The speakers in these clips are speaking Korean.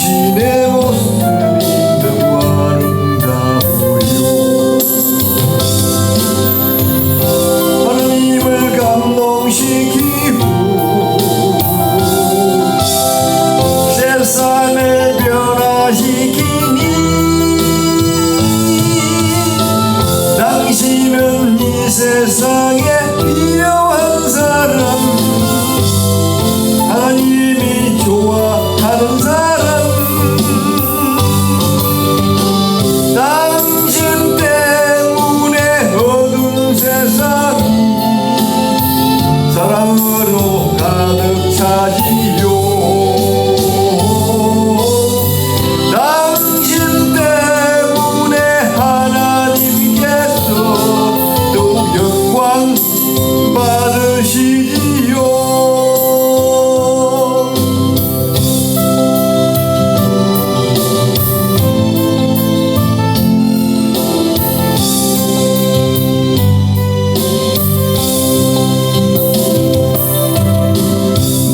당신의 모습이 너무 아름다워요. 하나님을 감동시키고 세상을 변화시키니 당신은 이 세상에 필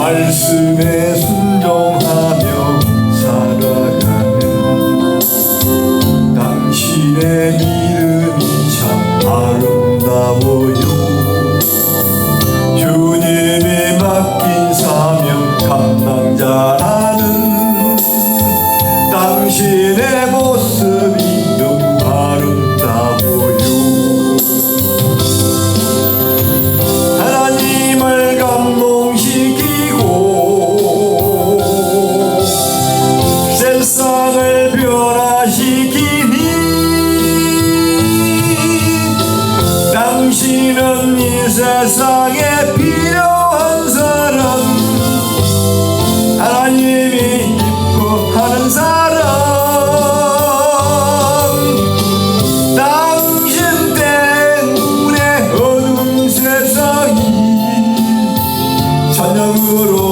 말씀에 순종하며 살아가는 당신의 믿음이 참 아름다워요. 주님이 맡긴 사명 감당자라는 당신의 세상에 필요한 사람. 하나님이 기뻐하는 사람. 당신 때문에 어두운 세상이 찬양으로